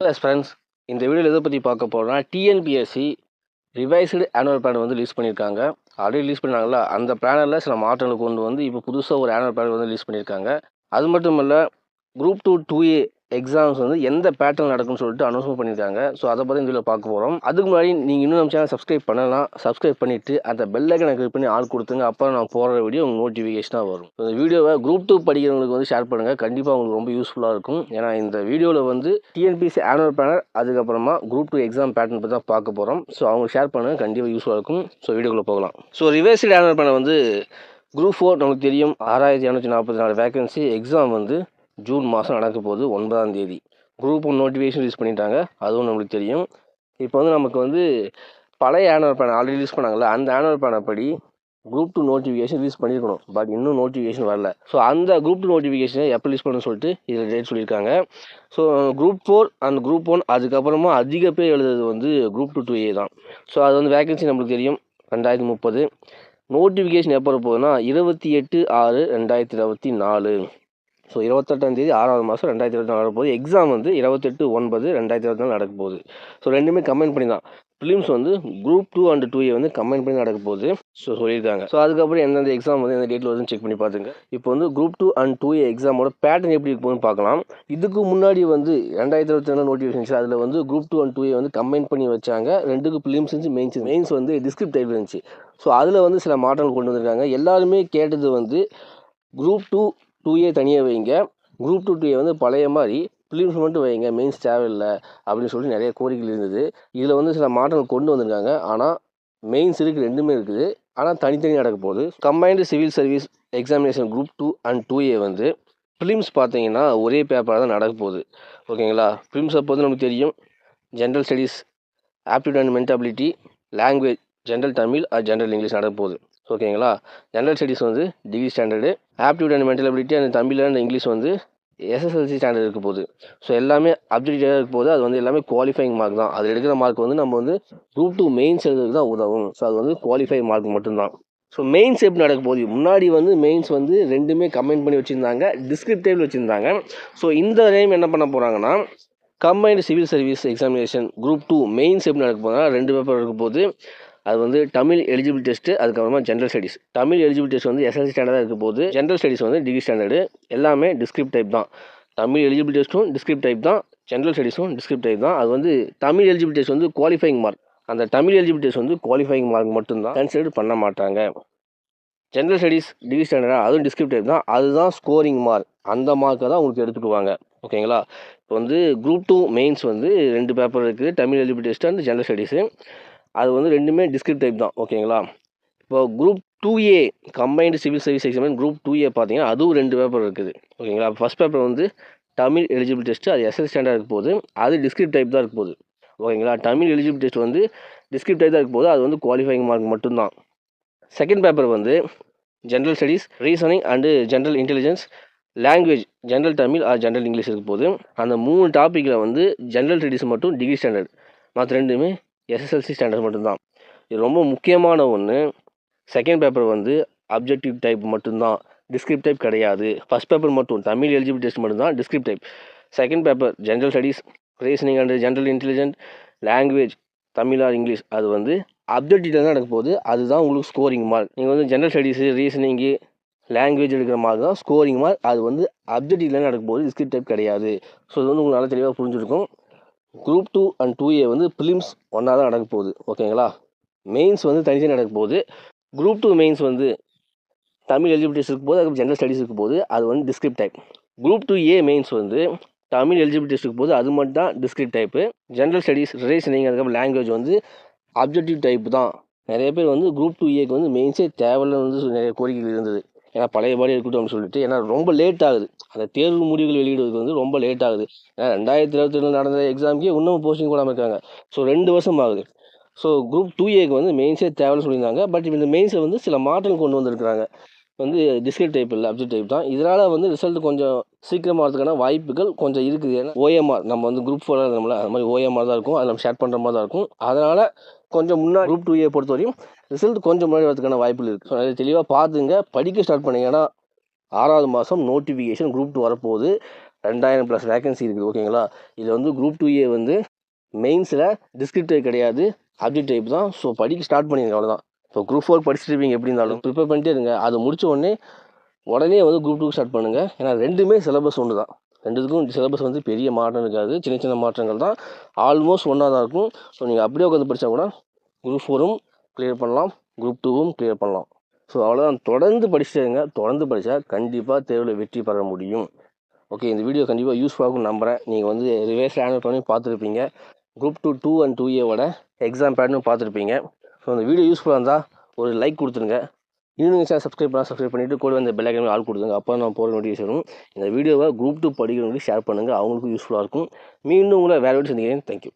S friends இந்த வீடியோவில் எதை பற்றி பார்க்க போகிறோம்னா டிஎன்பிஎஸ்சி ரிவைஸ்டு ஆனுவல் பிளான் வந்து ரிலீஸ் பண்ணியிருக்காங்க ஆல்ரெடி ரிலீஸ் பண்ணாங்களா அந்த பிளானில் சில மாற்றங்களை கொண்டு வந்து இப்போ புதுசாக ஒரு ஆனுவல் பிளான் வந்து ரிலீஸ் பண்ணியிருக்காங்க அது மட்டும் இல்லை group two two A exams வந்து எந்த பேட்டர்ன் நடக்கும்னு சொல்லிட்டு அனௌன்ஸ்மெண்ட் பண்ணியிருக்காங்க. ஸோ அதை பற்றி இந்த வீடியோ பார்க்க போகிறோம் அதுக்கு முன்னாடி நீங்கள் இன்னும் நம்ம சேனல் சப்ஸ்கிரைப் பண்ணலாம் சப்ஸ்கிரைப் பண்ணிவிட்டு அந்த பெல் எனக்கு கிளிக் பண்ணி ஆள் கொடுத்துங்க. அப்போ நான் போகிற வீடியோ உங்களுக்கு நோட்டிஃபிகேஷனாக வரும். இந்த வீடியோவை குரூப் டூ படிக்கிறவங்களுக்கு வந்து ஷேர் பண்ணுங்கள் கண்டிப்பாக உங்களுக்கு ரொம்ப யூஸ்ஃபுல்லாக இருக்கும். ஏன்னா இந்த வீடியோவில் வந்து டிஎன்பிசி ஆனுவல் பிளானர் அதுக்கப்புறமா குரூப் டூ எக்ஸாம் பேட்டர்ன் பற்றி தான் பார்க்க போகிறோம் ஸோ அவங்க ஷேர் பண்ணுங்கள் கண்டிப்பாக யூஸ்ஃபுல்லாக இருக்கும். ஸோ வீடியோக்குள்ளே போகலாம். ஸோ ரிவர்ஸ்டு ஆனுவல் பிளானர் வந்து குரூப் ஃபோர் நமக்கு தெரியும். ஆறாயிரத்தி இரநூத்தி நாற்பத்தி நாலு வேகன்சி எக்ஸாம் வந்து ஜூன் மாதம் நடக்க போகுது ஒன்பதாம் தேதி. குரூப் ஒன் நோட்டிஃபிகேஷன் ரிலீஸ் பண்ணிட்டாங்க. அதுவும் நம்மளுக்கு தெரியும். இப்போ வந்து நமக்கு வந்து பழைய ஆனுவல் பிளான் ஆல்ரெடி ரிலீஸ் பண்ணாங்கல்ல அந்த ஆனுவல் பிளானை படி குரூப் டூ நோட்டிஃபிகேஷன் ரிலீஸ் பண்ணியிருக்கணும் பட் இன்னும் நோட்டிஃபிகேஷன் வரல. ஸோ அந்த குரூப் டூ நோட்டிஃபிகேஷனை எப்போ ரிலீஸ் பண்ணணும்னு சொல்லிட்டு இதில் டேட் சொல்லியிருக்காங்க. So group four and group one அதுக்கப்புறமா அதிக பேர் எழுதுறது வந்து குரூப் டூ டூ ஏ தான். ஸோ அது வந்து வேகன்சி நம்மளுக்கு தெரியும். ரெண்டாயிரத்தி முப்பது. நோட்டிஃபிகேஷன் எப்போ போகுதுன்னா இருபத்தி எட்டு ஆறு ரெண்டாயிரத்தி இருபத்தி நாலு. ஸோ இருபத்தெட்டாம் தேதி ஆறாவது மாதம் ரெண்டாயிரத்தி இருபத்தி நாலு நடக்கும்போது எக்ஸாம் வந்து இருபத்தெட்டு ஒன்பது ரெண்டாயிரத்தி இருபத்தி நாலு நடக்க போகுது ஸோ ரெண்டுமே கம்பைன் பண்ணி தான் ஃபிலிம்ஸ் வந்து group two and two A வந்து கம்பைன் பண்ணி நடக்க போகுது. ஸோ சொல்லியிருக்காங்க. ஸோ அதுக்கப்புறம் எந்தெந்த எக்ஸாம் வந்து எந்த டேட்டில் வருதுன்னு செக் பண்ணி பார்த்துங்க. இப்போ வந்து group two and two A எக்ஸாமோட pattern எப்படி இருக்குன்னு பார்க்கலாம். இதுக்கு முன்னாடி வந்து ரெண்டாயிரத்தி இருபத்தி ரெண்டு நோட்டிஃபிகேஷன் அதில் வந்து group two and two A வந்து கம்பைன் பண்ணி வச்சாங்க. ரெண்டுக்கு ஃபிலிம்ஸ் இருந்துச்சு மெயின்ஸ் மெயின்ஸ் வந்து டிஸ்கிரிப்ட் டைப் இருந்துச்சு. ஸோ அதில் வந்து சில மாற்றங்கள் கொண்டு வந்திருக்காங்க. எல்லாருமே கேட்டது வந்து குரூப் டூ டூ ஏ தனியாக வைங்க. குரூப் டூ டூ ஏ வந்து பழைய மாதிரி பிலிம்ஸ் மட்டும் வைங்க. மெயின்ஸ் தேவையில்லை அப்படின்னு சொல்லி நிறைய கோரிக்கைகள் இருந்தது. இதில் வந்து சில மாற்றங்கள் கொண்டு வந்திருக்காங்க. ஆனால் மெயின்ஸ் இருக்குது ரெண்டுமே இருக்குது. ஆனால் தனித்தனி நடக்க போகுது. Combined civil service examination group two and two A வந்து ஃபிலிம்ஸ் பார்த்தீங்கன்னா ஒரே பேப்பராக தான் நடக்க போகுது. ஓகேங்களா ஃபிலிம்ஸ் அப்போ வந்து நமக்கு தெரியும். General studies aptitude and mental ability language general Tamil அது ஜென்ரல் இங்கிலீஷ் நடக்க போகுது. ஓகேங்களா ஜென்ரல் ஸ்டடீஸ் வந்து degree standard aptitude and mental ability and Tamil and English வந்து எஸ்எஸ்எல்சி ஸ்டாண்டர்ட் இருக்க போகுது. ஸோ எல்லாமே அப்டேட்டடாக இருக்க போது அது வந்து எல்லாமே குவாலிஃபைங் மார்க் தான். அது எடுக்கிற மார்க் வந்து நம்ம வந்து குரூப் டூ மெயின்ஸ் எழுதுறதுக்கு தான் உதவும். ஸோ அது வந்து குவாலிஃபை மார்க் மட்டும்தான். ஸோ மெயின்ஸ் எப்படி நடக்க போகுது? முன்னாடி வந்து மெயின்ஸ் வந்து ரெண்டுமே கம்பைன் பண்ணி வச்சுருந்தாங்க. டிஸ்கிரிப்டிவ் வச்சுருந்தாங்க. ஸோ இந்த டைம் என்ன பண்ண போகிறாங்கன்னா combined civil service examination group two mains எப்படி நடக்க போகுதுன்னா ரெண்டு பேப்பர் இருக்க போது அது வந்து தமிழ் எலிஜிபிள் டெஸ்ட்டு அதுக்கப்புறமா general studies Tamil eligible test வந்து எஸ்எல்சி ஸ்டாண்டர்டாக இருக்க போது ஜென்ரல் ஸ்டடீஸ் வந்து டிகிரி ஸ்டாண்டர்டு எல்லாமே டிஸ்கிரிப்ட் டைப் தான். தமிழ் எலிஜிபிள் டெஸ்ட்டும் டிஸ்கிரிப்ட் டைப் தான் ஜென்ரல் ஸ்டடீஸும் டிஸ்கிரிப்ட் டைப் தான். அது வந்து தமிழ் எலிஜிபிள் டெஸ்ட் வந்து குவாலிஃபைங் மார்க் அந்த தமிழ் எலிஜிபிள் டெஸ்ட் வந்து குவாலிஃபைங் மார்க் மட்டும்தான். கன்சிடர் பண்ண மாட்டாங்க. ஜென்ரல் ஸ்டடீஸ் டிகிரி ஸ்டாண்டர்டாக அதுவும் டிஸ்கிரிப்ட் டைப் தான். அதுதான் ஸ்கோரிங் மார்க் அந்த மார்க்கை தான் உங்களுக்கு எடுத்துக்குவாங்க. ஓகேங்களா இப்போ வந்து குரூப் டூ மெயின்ஸ் வந்து ரெண்டு பேப்பர் இருக்குது Tamil eligible test and general studies அது வந்து ரெண்டுமே டிஸ்கிரிப் டைப் தான் ஓகேங்களா இப்போ group two A combined civil service exam group two A பார்த்தீங்கன்னா அதுவும் ரெண்டு பேப்பர் இருக்குது ஓகேங்களா ஃபஸ்ட் பேப்பர் வந்து தமிழ் எலிஜிபிள் டெஸ்ட்டு அது எஸ்எஸ் ஸ்டாண்டர்ட் இருக்க போது அது டிஸ்கிரிப்ட் டைப் தான் இருக்க போகுது ஓகேங்களா தமிழ் எலிஜிபிள் டெஸ்ட் வந்து டிஸ்கிரிப்ட் டைப் தான் இருக்க போது அது வந்து குவாலிஃபைங் மார்க் மட்டும்தான். செகண்ட் பேப்பர் வந்து general studies reasoning and general intelligence language general Tamil or general English இருக்க போது அந்த மூணு டாப்பிக்கில் வந்து ஜென்ரல் ஸ்டடீஸ் மட்டும் டிகிரி ஸ்டாண்டர்ட் மற்ற ரெண்டுமே எஸ்எஸ்எல்சி ஸ்டாண்டர்ட் மட்டும்தான். இது ரொம்ப முக்கியமான ஒன்று செகண்ட் பேப்பர் வந்து அப்ஜெக்டிவ் டைப் மட்டும்தான். டிஸ்கிரிப்ட் டைப் கிடையாது. ஃபஸ்ட் பேப்பர் மட்டும் தமிழ் எலிஜிபிள் டெஸ்ட் மட்டும்தான் descriptive type second paper general studies reasoning and general intelligent language Tamil or English அது வந்து அப்ஜெக்டிவ் தான் நடக்க போகுது. அதுதான் உங்களுக்கு ஸ்கோரிங் மார்க் நீங்கள் வந்து ஜென்ரல் ஸ்டடீஸு ரீசனிங்கு லாங்குவேஜ் எடுக்கிற மார்க் தான் ஸ்கோரிங் மார்க் அது வந்து அப்ஜெக்டிவ்லாம் நடக்க போகுது. டிஸ்கிரிப்ட் டைப் கிடையாது. ஸோ இது வந்து உங்களுக்கு நல்லா தெளிவாக புரிஞ்சிருக்கும். Group two and two A வந்து ஃபிலிம்ஸ் ஒன்றா தான் நடக்க போகுது. ஓகேங்களா மெயின்ஸ் வந்து தனித்தனி நடக்க போகுது. குரூப் டூ மெயின்ஸ் வந்து தமிழ் எலிஜிபிலிட்டிஸ் இருக்கும் போது அதுக்கு ஜென்ரல் ஸ்டடீஸ் இருக்கும் போது அது வந்து descript type group two A mains வந்து தமிழ் எலிஜிபிலிட்டிஸ் இருக்கும் போது அது மட்டும் தான் descript type general studies reasoning அதுக்கப்புறம் லாங்குவேஜ் வந்து அப்ஜெக்டிவ் டைப் தான். நிறைய பேர் வந்து குரூப் டூ ஏக்கு வந்து மெயின்ஸே தேவையில்ல வந்து நிறைய கோரிக்கைகள் இருந்தது. ஏன்னா பழையபடி இருக்கட்டும் அப்படின்னு சொல்லிட்டு ஏன்னா ரொம்ப லேட் ஆகுது. அந்த தேர்வு முடிவுகள் வெளியிடுவதற்கு வந்து ரொம்ப லேட் ஆகுது. ஏன்னா ரெண்டாயிரத்தி இருபத்தி ரெண்டு நடந்த எக்ஸாமுக்கே இன்னும் போஸ்டிங் போடாமல் இருக்காங்க. ஸோ ரெண்டு வருஷம் ஆகுது. ஸோ குரூப் டூ ஏக்கு வந்து மெயின்ஸே தேவைன்னு சொல்லியிருந்தாங்க. பட் இந்த மெயின்ஸை வந்து சில மாற்றங்கள் கொண்டு வந்திருக்கிறாங்க. வந்து டிஸ்கிரிப்ட் டைப் இல்லை அப்ஜெக்ட் டைப் தான். இதனால் வந்து ரிசல்ட் கொஞ்சம் சீக்கிரமாக வரதுக்கான வாய்ப்புகள் கொஞ்சம் இருக்குது. ஏன்னா ஓஎம்ஆர் நம்ம வந்து குரூப் ஃபோராக நம்மள அது மாதிரி ஓஎம்ஆர் தான் இருக்கும். அது நம்ம ஷேர் பண்ணுற மாதிரி தான் இருக்கும். அதனால் கொஞ்சம் முன்னாடி குரூப் டூ ஏ பொறுத்த வரையும் ரிசல்ட் கொஞ்சம் முன்னாடி வரதுக்கான வாய்ப்புகள் இருக்குது ஸோ அதை தெளிவாக பார்த்துங்க. படிக்க ஸ்டார்ட் பண்ணிங்கன்னா ஆறாவது மாதம் நோட்டிஃபிகேஷன் குரூப் டூ வரப்போகுது. ரெண்டாயிரம் ப்ளஸ் வேகன்சி இருக்குது. ஓகேங்களா இதில் வந்து குரூப் டூ ஏ வந்து மெயின்ஸில் டிஸ்கிரிப்டிவ் கிடையாது. ஆப்ஜெக்ட் டைப் தான். ஸோ படிக்க ஸ்டார்ட் பண்ணிடுங்க அவ்வளோதான் ஸோ குரூப் ஃபோர் படிச்சுட்டு இருப்பீங்க. எப்படி இருந்தாலும். ப்ரிப்பேர் பண்ணிட்டே இருங்க. அது முடிச்ச உடனே உடனே வந்து குரூப் டூ ஸ்டார்ட் பண்ணுங்கள் ஏன்னா ரெண்டுமே சிலபஸ் ஒன்று தான். ரெண்டுத்துக்கும் சிலபஸ் வந்து பெரிய மாற்றம் இருக்காது. சின்ன சின்ன மாற்றங்கள் தான். ஆல்மோஸ்ட் ஒன்றா தான் இருக்கும். ஸோ நீங்கள் அப்படியே உட்காந்து படித்தா கூட குரூப் ஃபோரும் கிளியர் பண்ணலாம். குரூப் டூவும் கிளியர் பண்ணலாம். ஸோ அவ்வளோதான் தொடர்ந்து படிச்சுட்டே தொடர்ந்து படித்தா கண்டிப்பாக தேர்வில் வெற்றி பெற முடியும். ஓகே இந்த வீடியோ கண்டிப்பாக யூஸ்ஃபுல்லாகும் நம்புகிறேன் நீங்கள் வந்து ரிவைஸ் ஆனுவல் பண்ணி பார்த்துருப்பீங்க. Group two two and two ஏவோட எக்ஸாம் பேட்டர்னும் பார்த்துருப்பீங்க. ஸோ இந்த வீடியோ யூஸ்ஃபுல்லாக இருந்தால் ஒரு லைக் கொடுத்துருங்க. இன்னும் நீங்கள் சேனல் சப்ஸ்கிரைப் பண்ணால் சப்ஸ்கிரைப் பண்ணிவிட்டு கூட இந்த பெல் ஐக்கன் ஆள் கொடுத்துங்க அப்போ நான் போகிற நோட்டிஃபிகேஷன் வரும். இந்த வீடியோவை குரூப் டூ படிக்கிறவங்களுக்கு ஷேர் பண்ணுங்கள் அவங்களுக்கும் யூஸ்ஃபுல்லாக இருக்கும். மீண்டும் உங்களை வேறு வீடு சந்திக்கிறேன். தேங்க்யூ